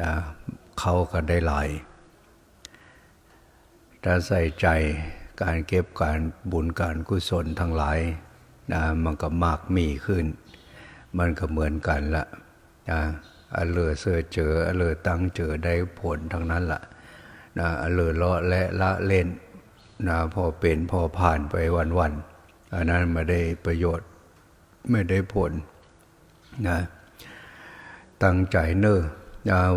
นะเข้าก็ได้หลายถ้าใส่ใจการเก็บการบุญการกุศลทั้งหลายนะมันก็มากมีขึ้น มันก็เหมือนกันละนะอันเลอเสือเจออันเลอตั้งเจอได้ผลทั้งนั้นละนะอันเลอเลาะและละเล่นนะพอเป็นพอผ่านไปวันๆอันนั้นไม่ได้ประโยชน์ไม่ได้ผลนะตั้งใจเนอะนะ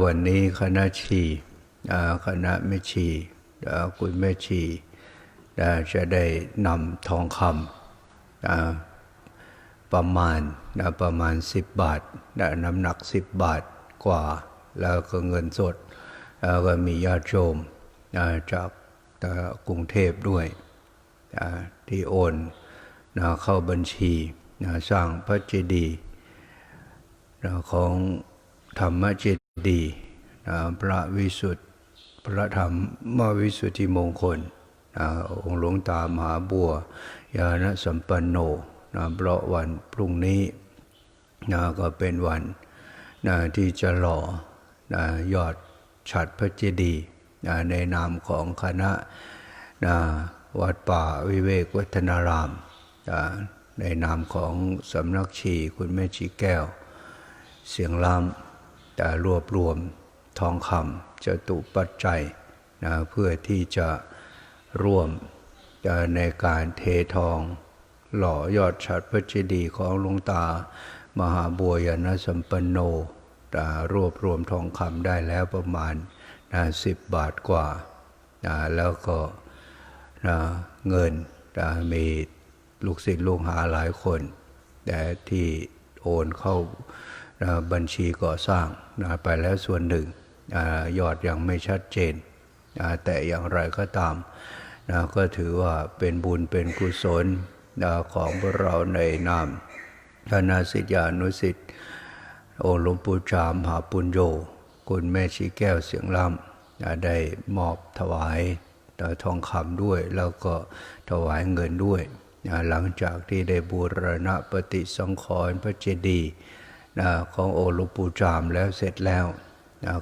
วันนี้คณะชีคณะแม่ชีคุณแม่ชีจะได้นำทองคำประมาณประมาณ 10 บาทน้ำหนัก 10 บาทกว่า แล้วก็เงินสดแล้วก็มีญาติโยมจากกรุงเทพด้วยที่โอนเข้าบัญชีสร้างพระเจดีย์ของธรรมเจ ดีพระวิสุทธิพระธรรมมวิสุทธิมงคลนะองค์หลวงตามหาบัวยาณสัมปันโนนะเพราะวันพรุ่งนี้นะก็เป็นวันนะที่จะหล่อนะยอดฉัดพระเจดีย์นะในนามของคณะนะวัดป่าวิเวกวัฒนารามนะในนามของสำนักชีคุณแม่ชีแก้ว เสียงล่ำ รวบรวมทองคำจตุปัจจัยนะเพื่อที่จะร่วมในการเททอง หล่อยอดฉัดพระเจดีย์ของหลวงตามหาบัวยานสัมปันโนแต่รวบรวมทองคำได้แล้วประมาณนะสิบบาทกว่านะแล้วก็นะเงินนะมีลูกศิษย์ลูกหาหลายคน แต่ที่โอนเข้า บัญชีก่อสร้างไปแล้วส่วนหนึ่งยอดยังไม่ชัดเจน แต่อย่างไรก็ตามก็ถือว่าเป็นบุญเป็นกุศลของพวกเราในนามคณะสิทธิานุสิทธิ์อหลวงปู่จามหาปุญโญคุณแม่ชีแก้วเสียงล่ำได้มอบถวายทองคำด้วย แล้วก็ถวายเงินด้วย หลังจากที่ได้บูรณะปฏิสังขรณ์พระเจดีย์ ขององค์หลวงปู่จามแล้วเสร็จแล้ว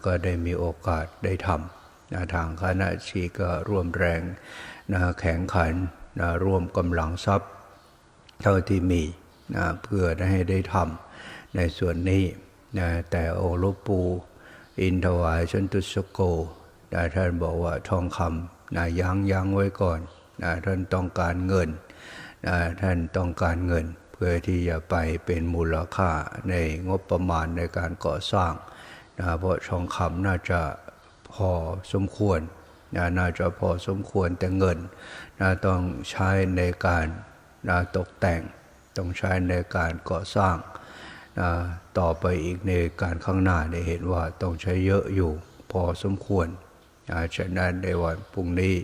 ก็ได้มีโอกาสได้ทำทางคณะชีก็ร่วมแรงแข่งขันร่วมกำลังทรัพย์เท่าที่มีเพื่อได้ให้ได้ทำในส่วนนี้แต่โอลวงปู่อินทวายชนตุสโกท่านบอกว่าทองคำนะยั้งยั้งไว้ก่อนนะท่านต้องการเงินนะท่านต้องการเงิน พื่อที่จะไปเป็นมูลค่าในงบประมาณในการก่อสร้างนะเพราะทองคำน่าจะพอสมควรนะน่าจะพอสมควรแต่เงินนะต้องใช้ในการนะตกแต่ง ต้องใช้ในการก่อสร้างนะต่อไปอีกในการข้างหน้าได้เห็นว่าต้องใช้เยอะอยู่พอสมควรนะฉะนั้นในวันพรุ่งนี้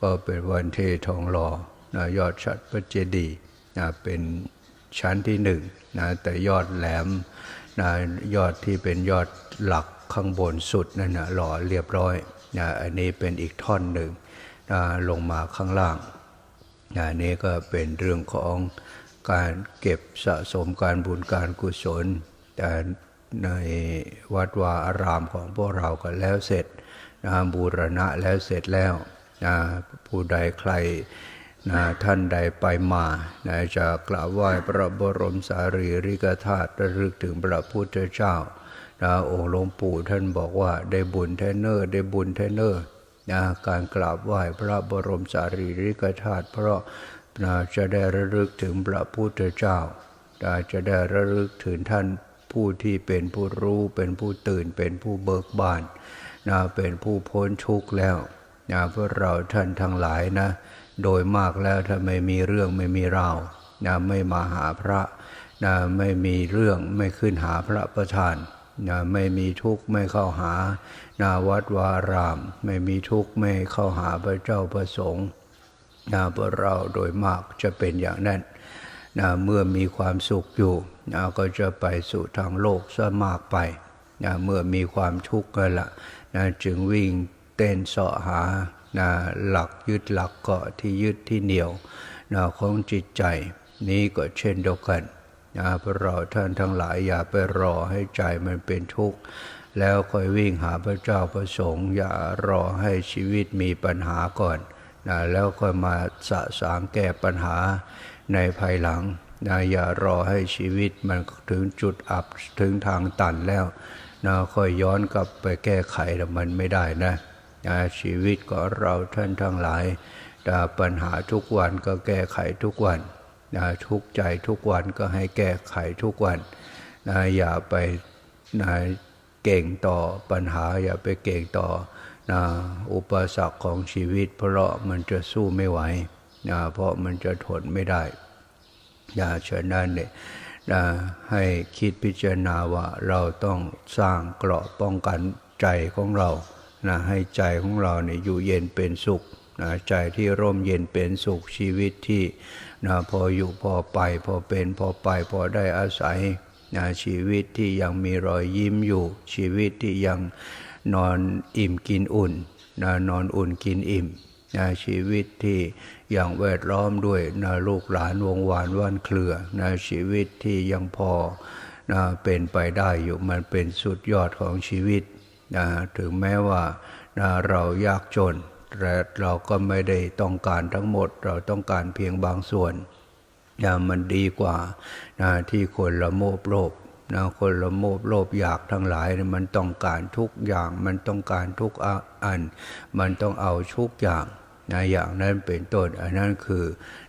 ก็เป็นวันเททองหลอนะยอดชัดพระเจดีย์นะเป็น ชั้นที่หนึ่งนะแต่ยอดแหลมนะยอดที่เป็นยอดหลักข้างบนสุดนั่นนะหล่อเรียบร้อยนะอันนี้เป็นอีกท่อนหนึ่งนะลงมาข้างล่างนะนี่ก็เป็นเรื่องของการเก็บสะสมการบุญการกุศลแต่ในวัดวาอารามของพวกเราก็แล้วเสร็จนะบูรณะแล้วเสร็จแล้วนะผู้ใดใคร นะท่านใดไปมานะจะกราบไหว้พระบรมสารีริกธาตุระลึกถึงพระพุทธเจ้านะองค์หลวงปู่ท่านบอกว่าได้บุญแทนเนอร์ได้บุญแทนเนอร์นะการกราบไหว้พระบรมสารีริกธาตุเพราะนะจะได้ระลึกถึงพระพุทธเจ้านะจะได้ระลึกถึงท่านผู้ที่เป็นผู้รู้เป็นผู้ตื่นเป็นผู้เบิกบานนะเป็นผู้พ้นทุกข์แล้วนะพวกเราท่านทั้งหลายนะ โดยมากแล้วถ้าไม่มีเรื่องไม่มีราวนะไม่มาหาพระนะไม่มีเรื่องไม่ขึ้นหาพระประธานนะไม่มีทุกข์ไม่เข้าหานาวัดวาราม ไม่มีทุกข์ไม่เข้าหาพระเจ้าประสงค์นะพวกเราโดยมากจะเป็นอย่างนั้นนะเมื่อมีความสุขอยู่นะก็จะไปสู่ทางโลกซะมากไปนะเมื่อมีความทุกข์กันละนะจึงวิ่งเต้นเสาะหา นะหลักยึดหลักเกาะที่ยึดที่เหนียวนะของจิตใจนี้ก็เช่นเดียวกันนะพวกเราท่านทั้งหลายอย่าไปรอให้ใจมันเป็นทุกข์แล้วค่อยวิ่งหาพระเจ้าประสงค์ อย่ารอให้ชีวิตมีปัญหาก่อนนะแล้วค่อยมาสะสางแก้ปัญหาในภายหลังนะอย่ารอให้ชีวิตมันถึงจุดอับถึงทางตันแล้วนะค่อยย้อนกลับไปแก้ไขแต่มันไม่ได้นะ นะชีวิตของเราท่านทั้งหลายนะปัญหาทุกวันก็แก้ไขทุกวันนะทุกใจทุกวันก็ให้แก้ไขทุกวันนะอย่าไปนะเก่งต่อปัญหาอย่าไปเก่งต่อนะอุปสรรคของชีวิต เพราะมันจะสู้ไม่ไหวนะเพราะมันจะทนไม่ได้อย่าเช่นนั้นเนี่ยนะให้คิดพิจารณาว่าเราต้องสร้างเกราะป้องกันใจของเรา นะให้ใจของเราเนี่ยอยู่เย็นเป็นสุขนะใจที่ร่มเย็นเป็นสุขชีวิตที่นะพออยู่พอไป พอเป็นพอไปพอได้อาศัยนะชีวิตที่ยังมีรอยยิ้มอยู่ ชีวิตที่ยังนอนอิ่มกินอุ่นนะนอนอุ่นกินอิ่มนะชีวิตที่ยังแวดล้อมด้วยนะลูกหลานวงวานว่านเครือนะชีวิตที่ยังพอนะเป็นไปได้อยู่มันเป็นสุดยอดของชีวิต นะถึงแม้ว่านะเรายากจนแต่เราก็ไม่ได้ต้องการทั้งหมด เราต้องการเพียงบางส่วนนะมันดีกว่านะที่คนละโมบโลภนะคนละโมบโลภอยากทั้งหลาย มันต้องการทุกอย่าง มันต้องการทุกอัน มันต้องเอาทุกอย่างนะอย่างนั้นเป็นต้นอันนั้นคือ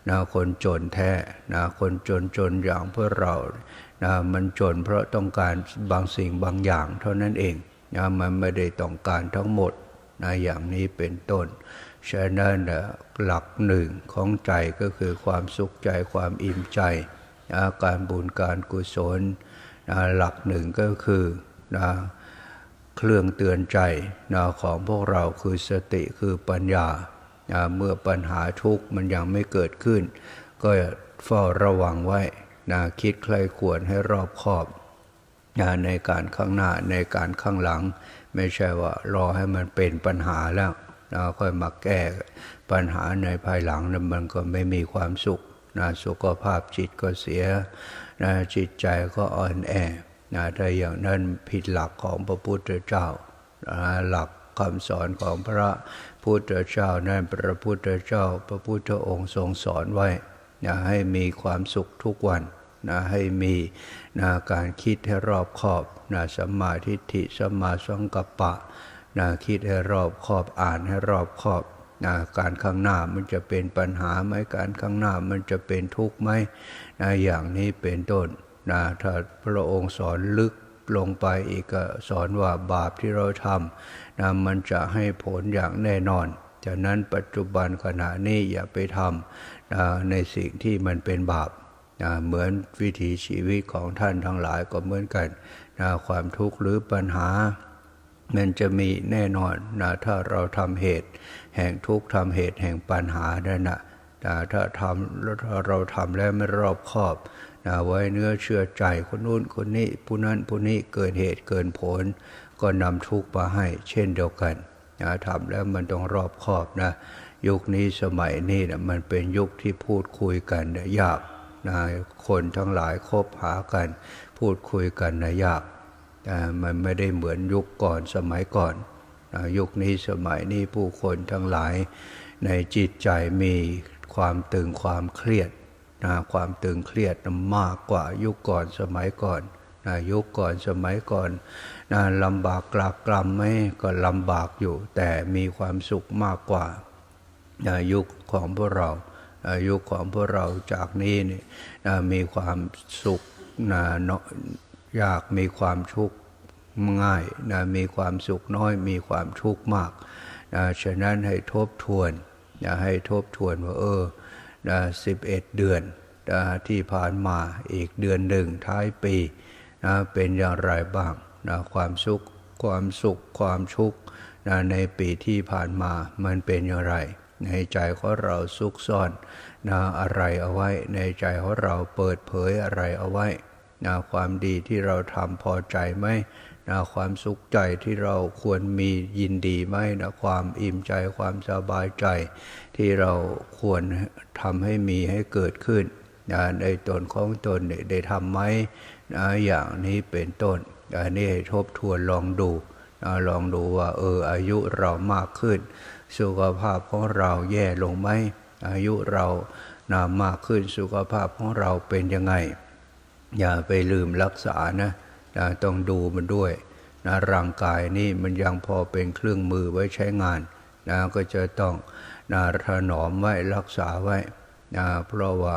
นะคนจนแท้นะคนจนจนอย่างเพื่อเรานะมันจนเพราะต้องการบางสิ่งบางอย่างเท่านั้นเอง นะมันไม่ได้ต้องการทั้งหมดนะอย่างนี้เป็นต้น ฉะนั้นนะหลักหนึ่งของใจก็คือความสุขใจความอิ่มใจนะการบุญการกุศลนะหลักหนึ่งก็คือนะเครื่องเตือนใจนะของพวกเราคือสติคือปัญญานะเมื่อปัญหาทุกข์มันยังไม่เกิดขึ้น ก็เฝ้าระวังไว้นะคิดใครควรให้รอบคอบ ในการข้างหน้าในการข้างหลัง ไม่ใช่ว่ารอให้มันเป็นปัญหาแล้วนะค่อยมาแก้ปัญหาในภายหลังนะมันก็ไม่มีความสุขนะสุขภาพจิตก็เสียนะจิตใจก็อ่อนแอนะถ้าอย่างนั้นผิดหลักของพระพุทธเจ้านะหลักคำสอนของพระพุทธเจ้านั่นพระพุทธเจ้า พระพุทธองค์ทรงสอนไว้นะให้มีความสุขทุกวัน นะให้มีนะการคิดให้รอบคอบนะสัมมาทิฏฐิสัมมาสังกัปปะนะคิดให้รอบคอบอ่านให้รอบคอบนะการข้างหน้ามันจะเป็นปัญหาไหมการข้างหน้ามันจะเป็นทุกข์ไหมนะอย่างนี้เป็นต้นนะถ้าพระองค์สอนลึกลงไปอีกก็สอนว่าบาปที่เราทำนะมันจะให้ผลอย่างแน่นอนจากนั้นปัจจุบันขณะนี้อย่าไปทำนะในสิ่งที่มันเป็นบาป นะเหมือนวิถีชีวิตของท่านทั้งหลายก็เหมือนกันนะความทุกข์หรือปัญหา มันจะมีแน่นอนนะถ้าเราทำเหตุ แห่งทุกข์ทำเหตุแห่งปัญหานั่นนะถ้าทำเราทำแล้วไม่รอบคอบนะไว้เนื้อเชื่อใจคนนู้นคนนี้ผู้นั้นผู้นี้เกินเหตุเกินผล ก็นำทุกข์มาให้เช่นเดียวกันนะทำแล้วมันต้องรอบคอบนะ ยุคนี้สมัยนี้นะมันเป็นยุคที่พูดคุยกันนะยาก นะคนทั้งหลายคบหากัน พูดคุยกันนะยากแต่มันไม่ได้เหมือนยุคก่อนสมัยก่อนนะยุคนี้สมัยนี้ผู้คนทั้งหลาย ในจิตใจมีความตึงความเครียดนะความตึงเครียดมากกว่ายุคก่อนสมัยก่อนนะยุคก่อนสมัยก่อนนะลำบากกลากกลำไหมก็ลำบากอยู่ แต่มีความสุขมากกว่านะยุคของพวกเรา นะยุของพวกเราจากนี้นี่นมีความสุขนะนะยากมีความทุกข์ง่ายนะมีความสุขน้อยมีความทุกข์มากนะฉะนั้นให้ทบทวนนะให้ทบทวนว่าเออนะสิบเอ็ดเดือนนะที่ผ่านมาอีกเดือนหนึ่งท้ายปีนะเป็นอย่างไรบ้างนะความสุขความสุขความทุกข์นะในปีที่ผ่านมามันเป็นอย่างไร ในใจของเราซุกซ่อนนะอะไรเอาไว้ ในใจของเราเปิดเผยอะไรเอาไว้นะความดีที่เราทำพอใจไหมนะความสุขใจที่เราควรมียินดีไหมนะความอิ่มใจความสบายใจ ที่เราควรทำให้มีให้เกิดขึ้นนะในตนของตนได้ทำไหมนะอย่างนี้เป็นต้นอันนี้ทบทวนลองดูนะลองดูว่าเอออายุเรามากขึ้น สุขภาพของเราแย่ลงไหมอายุเรานามากขึ้นสุขภาพของเราเป็นยังไง อย่าไปลืมรักษานะนะต้องดูมันด้วยนะร่างกายนี่มันยังพอเป็นเครื่องมือไว้ใช้งานนะก็จะต้องนะถนอมไว้รักษาไว้นะเพราะว่า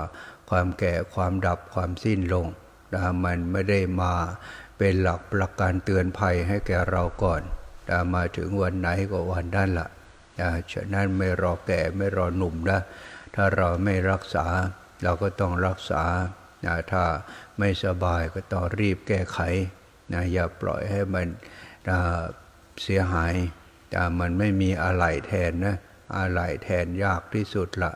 ความแก่ความดับความสิ้นลงนะมันไม่ได้มาเป็นหลักประกันเตือนภัยให้แก่เราก่อนนะมาถึงวันไหนก็วันนั้นละนะ ฉะนั้นไม่รอแก่ไม่รอหนุ่มนะถ้าเราไม่รักษา เราก็ต้องรักษาถ้าไม่สบายก็ต้องรีบแก้ไขนะอย่าปล่อยให้มันเสียหายแต่มันไม่มีอะไรแทนนะอะไรแทนยากที่สุดละ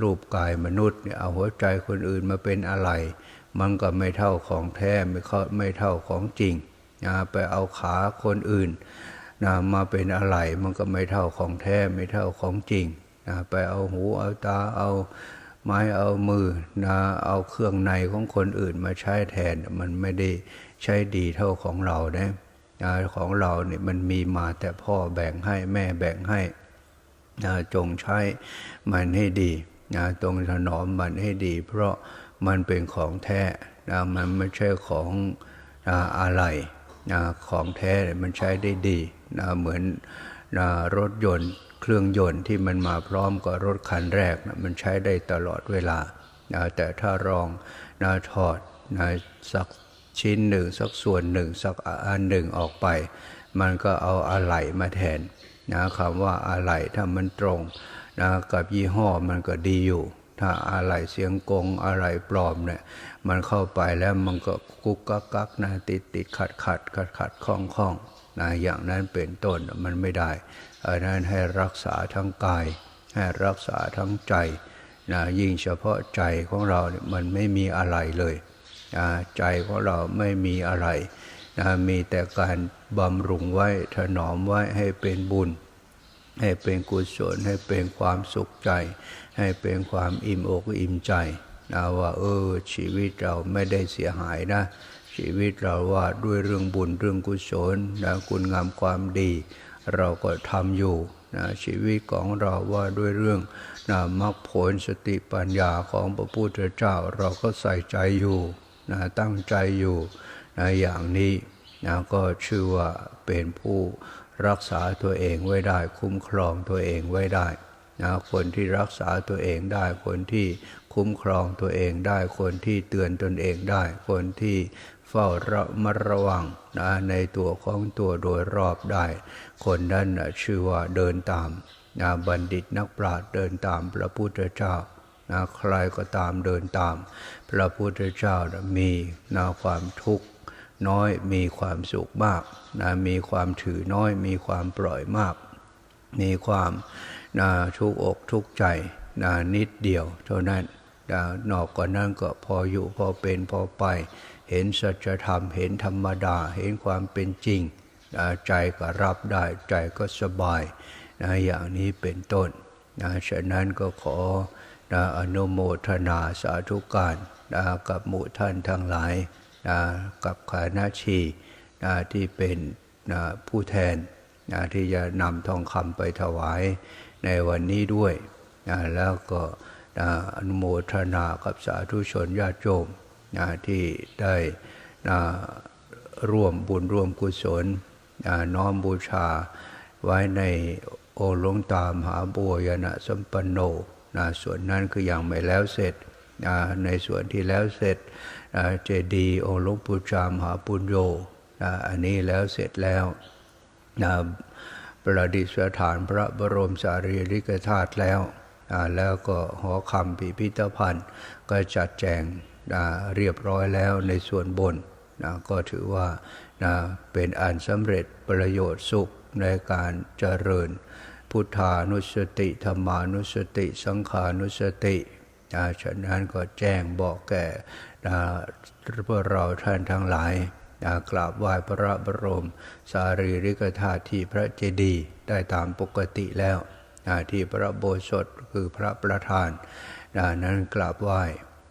รูปกายมนุษย์เนี่ยเอาหัวใจคนอื่นมาเป็นอะไร มันก็ไม่เท่าของแท้ไม่เขาไม่เท่าของจริงนะไปเอาขาคนอื่น นะมาเป็นอะไรมันก็ไม่เท่าของแท้ไม่เท่าของจริงนะไปเอาหูเอาตาเอาไม้เอามือนะเอาเครื่องในของคนอื่นมาใช้แทนมันไม่ได้ใช้ดีเท่าของเรานะนะของเราเนี่ยมันมีมาแต่พ่อแบ่งให้แม่แบ่งให้นะจงใช้มันให้ดีนะตรงถนอมมันให้ดี เพราะมันเป็นของแท้นะมันไม่ใช่ของนะอะไรนะของแท้มันใช้ได้ดี นะเหมือนนะรถยนต์ เครื่องยนต์ที่มันมาพร้อมกับรถคันแรกนะมันใช้ได้ตลอดเวลานะแต่ถ้ารองนะถอดนะสักชิ้นหนึ่งสักส่วนหนึ่งสักอันหนึ่งออกไป มันก็เอาอะไหล่มาแทนนะคำว่าอะไหล่ถ้ามันตรงนะกับยี่ห้อมันก็ดีอยู่ ถ้าอะไหล่เสียงกงอะไหล่ปลอมเนี่ยมันเข้าไปแล้วมันก็กุกกักกักนะติดติดขัดขัดขัดขัดคล้องคล้อง นะอย่างนั้นเป็นต้นมันไม่ได้อันนั้นให้รักษาทั้งกาย ให้รักษาทั้งใจนะยิ่งเฉพาะใจของเราเนี่ยมันไม่มีอะไรเลยนะใจของเราไม่มีอะไรนะมีแต่การบำรุงไว้ถนอมไว้ให้เป็นบุญ ให้เป็นกุศลให้เป็นความสุขใจ ให้เป็นความอิ่มอกอิ่มใจนะว่าเออชีวิตเราไม่ได้เสียหายนะ ชีวิตเราว่าด้วยเรื่องบุญเรื่องกุศลนะคุณงามความดี เราก็ทำอยู่นะชีวิตของเราว่าด้วยเรื่องนะมรรคผลสติปัญญาของพระพุทธเจ้าเราก็ใส่ใจอยู่นะตั้งใจอยู่นะอย่างนี้นะก็ชื่อว่าเป็นผู้รักษาตัวเองไว้ได้ คุ้มครองตัวเองไว้ได้นะคนที่รักษาตัวเองได้คนที่คุ้มครองตัวเองได้คนที่เตือนตนเองได้ คนที่ เฝ้าระมัดระวังนะในตัวของตัวโดยรอบได้ คนนั้นชื่อว่าเดินตามนะบัณฑิตนักปราชญ์เดินตามพระพุทธเจ้านะใครก็ตามเดินตาม พระพุทธเจ้านะมีนะความทุกข์น้อยมีความสุขมากนะมีความถือน้อย มีความปล่อยมาก มีความนะทุกอกทุกใจนะนิดเดียวเท่านั้น นะนอกกว่านั้นก็พออยู่พอเป็นพอไป เห็นสัจธรรมเห็นธรรมดาเห็นความเป็นจริง ใจก็รับได้ใจก็สบายนะอย่างนี้เป็นต้นนะฉะนั้นก็ขอนะอนุโมทนาสาธุการนะกับหมู่ท่านทั้งหลายนะกับคณะชีนะที่เป็นนะผู้แทนนะที่จะนำทองคำไปถวายในวันนี้ด้วยนะแล้วก็ นะอนุโมทนากับสาธุชนญาติโยมนะที่ได้นะร่วมบุญร่วมกุศลนะน้อมบูชาไว้ในโอหลวงตามหาบัวยนะสัมปันโนนะส่วนนั้นคืออยังไม่แล้วเสร็จนะในส่วนที่แล้วเสร็จนะเจดีย์อหลวงปู่จามหาปุญโญนะอันนี้แล้วเสร็จแล้วนะประดิษฐานพระบรมสารีริกธาตุแล้ว แล้วก็หอคำพิพิธภัณฑ์ ก็จัดแจงเรียบร้อยแล้วในส่วนบนนะก็ถือว่านะเป็นอันสำเร็จประโยชน์สุขในการเจริญ พุทธานุสติธรรมานุสติ สังขานุสตินะฉะนั้นก็แจ้งบอกแก่นะพวกเราท่านทั้งหลายนะกราบไหว้พระบรม สารีริกธาตุที่พระเจดีย์ได้ตามปกติแล้ว นะที่พระโบสถคือพระประธานนะนั้นกราบไหว้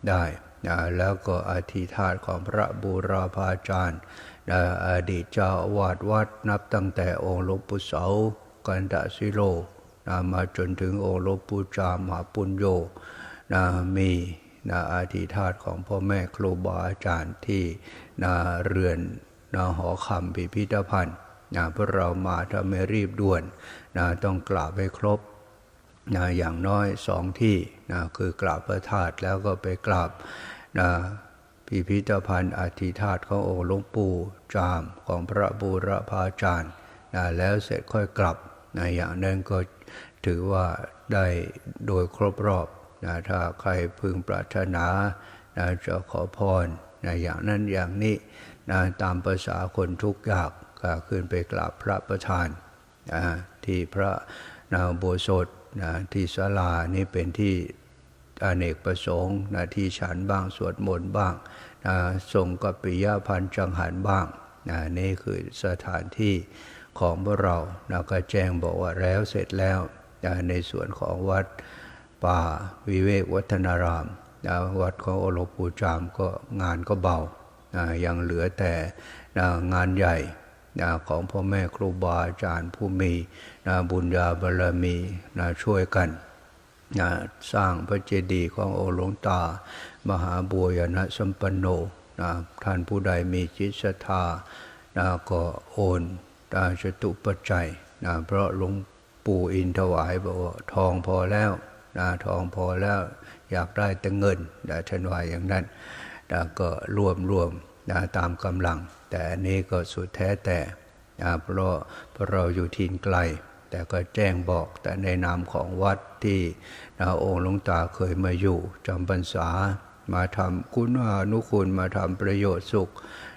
ได้นะแล้วก็อธิธาตของพระบูรพาจารย์นะอดีตเจ้าวาดวัดนับตั้งแต่องค์หลวงปู่เสากันดาสิโลนะมาจนถึงองค์หลวงปู่จามหาปุญโยนะมีนะอธิธาตของพ่อแม่ครูบาอาจารย์ที่นะเรือนนะหอคำพิพิธภัณฑ์ นะพวกเรามาถ้าไม่รีบด่วนนะต้องกราบให้ครบนะอย่างน้อยสองที่นะคือกราบพระธาตุแล้วก็ไปกราบนะพิพิธภัณฑ์อธิธาตุขององค์หลวงปู่จามของพระบูรพาจารย์นะแล้วเสร็จค่อยกลับนะอย่างนั้นก็ถือว่าได้โดยครบรอบนะถ้าใครพึงปรารถนานะจะขอพรนะอย่างนั้นอย่างนี้นะตามภาษาคนทุกข์ยาก ก็ขึ้นไปกราบพระประธานนะที่พระนาโบสถนะที่ศาลานี่เป็นที่อเนกประสงค์นะที่ฉันบ้างสวดมนต์บ้างนะทรงกัปปิยพันธ์จังหันบ้างนะนี่คือสถานที่ของพวกเรานะก็แจ้งบอกว่าแล้วเสร็จแล้วนะในส่วนของวัดป่าวิเวกวัฒนารามนะวัดของโอหลปูจามก็งานก็เบานะยังเหลือแต่นะงานใหญ่ ของพ่อแม่ครูบาอาจารย์ผู้มีนะบุญญาบารมีนะช่วยกันนะสร้างพระเจดีย์ของโอหลวงตา มหาบัวยนะสัมปันโนนะท่านผู้ใดมีจิตศรัทธานะก็โอนนะจตุปัจจัยนะเพราะหลวงปู่อินถวายบอกว่าทองพอแล้วนะทองพอแล้วอยากได้แต่เงินนะท่านว่าอย่างนั้นนะก็รวมรวมนะตามกำลัง แต่อันนี้ก็สุดแท้แต่เพราะเพราะเราอยู่ทินไกล แต่ก็แจ้งบอกแต่ในนามของวัดที่นะองค์หลวงตาเคยมาอยู่จำพรรษามาทำคุณานุคุณมาทำประโยชน์สุข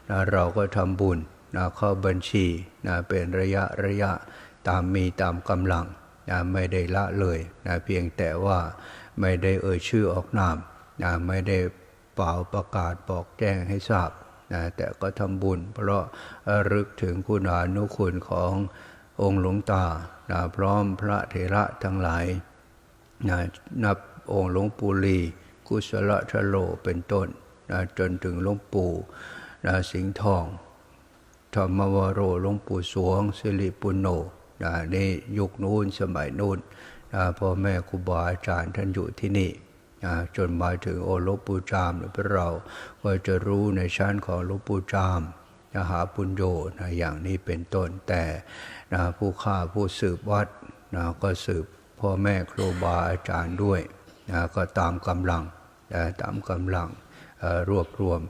นะเราก็ทำบุญนะเข้าบัญชีนะเป็นระยะระยะตามมีตามกำลังนะไม่ได้ละเลยนะเพียงแต่ว่าไม่ได้เอ่ยชื่อออกนามนะไม่ได้เป่าประกาศบอกแจ้งให้ทราบ นะแต่ก็ทำบุญ เพราะรึกถึงคุณานุคุณขององค์หลวงตานะพร้อมพระเถระทั้งหลายนะนับองค์หลวงปู่ลีกุศลชโลเป็นต้นนะจนถึงหลวงปู่นะสิงห์ทองธรรมวโรหลวงปู่สวงสิริปุณโญนะนี่ยุคนู้นสมัยนู้นนะพ่อแม่ครูบาอาจารย์ท่านอยู่ที่นี่ นะจนมาถึงโอลปูจามเนี่ยพวกเราก็จะรู้ในชั้นของลปูจามนะหาปุญโญนะอย่างนี้เป็นต้นแต่นะผู้ฆ่าผู้สืบวัดนะก็สืบพ่อแม่ครูบาอาจารย์ด้วยนะก็ตามกำลังนะตามกำลังรวบรวม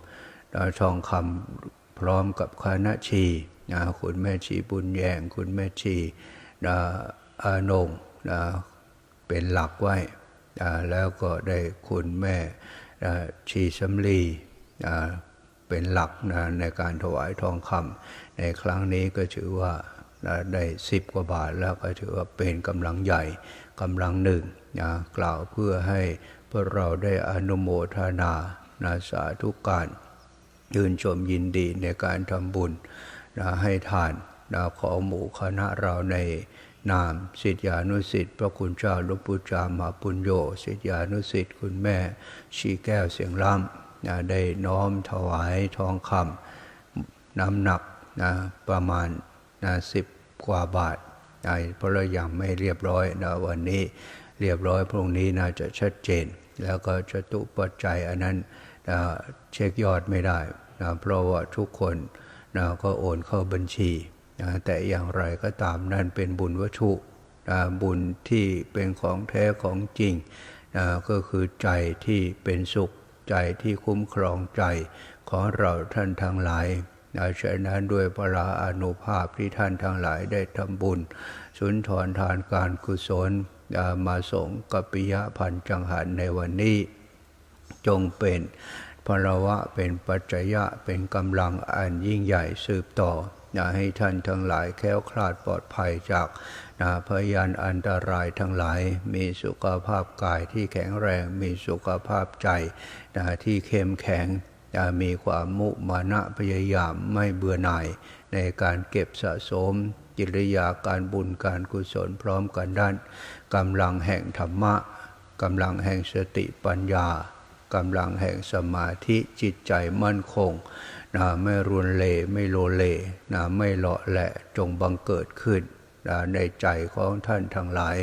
นะทองคำพร้อมกับคณะชีนะคุณแม่ชีบุญแยง คุณแม่ชีนะอานงนะเป็นหลักไว้ แล้วก็ได้คุณแม่ชีสำลีเป็นหลักในการถวายทองคำในครั้งนี้ก็ถือว่าได้สิบกว่าบาทแล้วก็ถือว่าเป็นกำลังใหญ่กำลังหนึ่งนะกล่าวเพื่อให้พวกเราได้อนุโมทนานะสาธุการยืนชมยินดีในการทำบุญนะให้ทานนะขอหมู่คณะเราใน นามสิทธิานุสิทธิ์พระคุณเจ้าหลวงปู่จามหาปุญโญสิทธิานุสิทธิ์คุณแม่ชีแก้วเสียงล่ำนะได้น้อมถวายทองคำน้ำหนักนะประมาณนะสิบกว่าบาทนะเพราะเรายังไม่เรียบร้อยนะวันนี้เรียบร้อยพรุ่งนี้น่าจะชัดเจน แล้วก็จะตุปัจจัยอันนั้นนะเช็คยอดไม่ได้นะเพราะว่าทุกคนนะก็โอนเข้าบัญชี แต่อย่างไรก็ตามนั่นเป็นบุญวัตถุบุญที่เป็นของแท้ของจริง ก็คือใจที่เป็นสุขใจที่คุ้มครองใจของเราท่านทั้งหลายนะฉะนั้นด้วยพระอานุภาพที่ท่านทั้งหลายได้ทำบุญ สุนทรทานการกุศลมาส่งกัปปิยพันจังหันในวันนี้ จงเป็นพลวะเป็นปัจจยะเป็นกำลังอันยิ่งใหญ่สืบต่อ อย่าให้ท่านทั้งหลายแค้วคลาดปลอดภัยจากนะพยานอันตรายทั้งหลาย มีสุขภาพกายที่แข็งแรง มีสุขภาพใจนะที่เข้มแข็งนะมีความมุมานะพยายามไม่เบื่อหน่าย ในการเก็บสะสมกิริยาการบุญการกุศลพร้อมกันด้านกำลังแห่งธรรมะกำลังแห่งสติปัญญากำลังแห่งสมาธิจิตใจมั่นคง นะไม่รุนเลไม่โลเลนะไม่เลาะแหละจงบังเกิดขึ้นนะในใจของท่านทั้งหลาย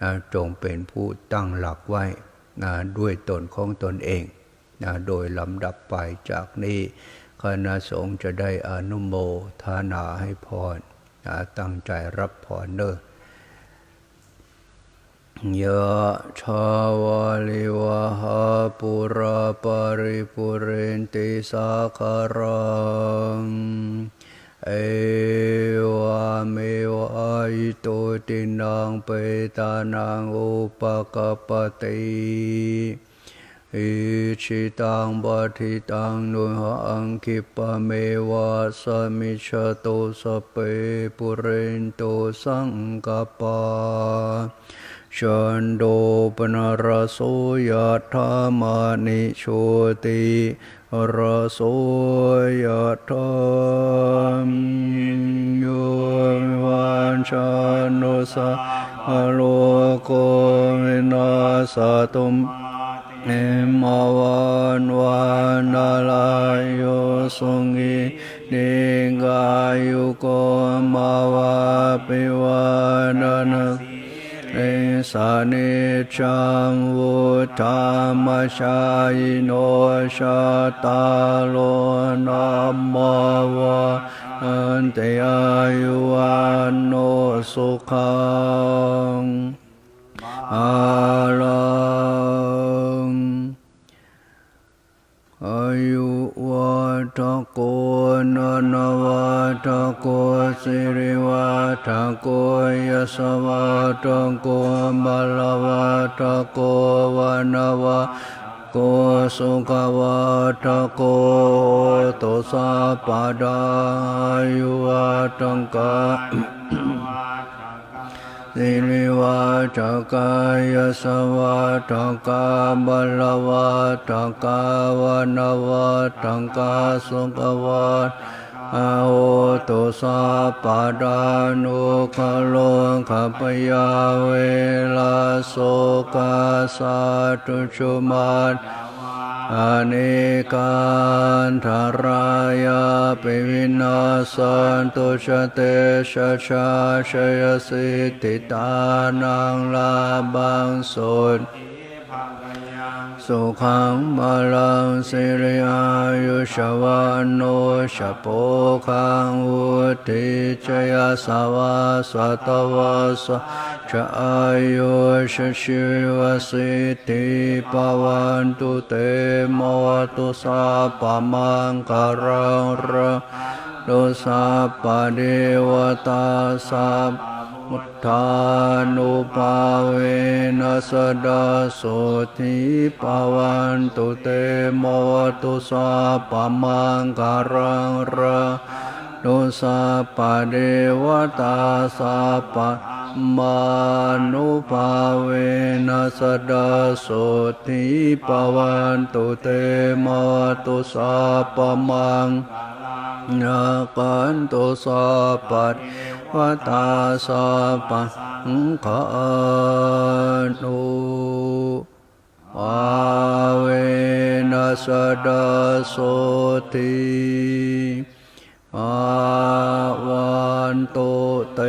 นะจงเป็นผู้ตั้งหลักไว้นะด้วยตนของตนเองนะโดยลำดับไปจากนี้คณะสงฆ์จะได้อนุโมทนาให้พรนะตั้งใจรับพรเนอะ ยะชาวาลิวะหาปุราปริปุเรนติสาคารังเอวะเมวะอิโตตินังเปตานังอุปกปปติอิชิตังปฏิตังนุหังคิปะเมวะสมิชโตสเปปุเรนโตสังกปา ชันโดปนรโสยธามานิโชติรโสยธามโยวันชานุสาโลโกวินาสตุมเอมวันวันาลายโยสุงินิกายุโกมาวาปิวานานา เอสานิจังวุธามชายโนชาตาโลนามาวาอันเตอายุวันโนสุขังอาลังอายุวัฏโกนนวัฏโกสิริ วัฏโกยสวัฏโกบัลวัฏโกวันวัฏโกสุขวัฏโกตุสัพพดายุวัฏกะสิริวัฏกายสวัฏกาบัลวัฏกาวันวัฏกาสุขวัฏ อาโหตุสัพพดานุขโลขปยาเวลาโสกาสาตุชุมาตอเนกันธารายาปิวินาสันตุชเตชะชาชยสิทธิตานังลาบังสุด สุขังมาลังสิริอายุชวันโนชโปขังวุติจยาสาวาสวัตวาสจะอายุชชิวสิทิปวันตุเตโมตุสัพมังคารังระโดสัพเดวตาสัพ มุทธานุภาเวนัสดาโสธิปวันตุเตโมตุสัพพมังการังระโนสัพพะเดวตาสัพพะมานุภาเวนัสดาโสธิปวันตุเตโมตุสัพพมังนากันตุสัพพะ วตาสัพพะขานุอาเวนัสดาโสติอาวันโตเต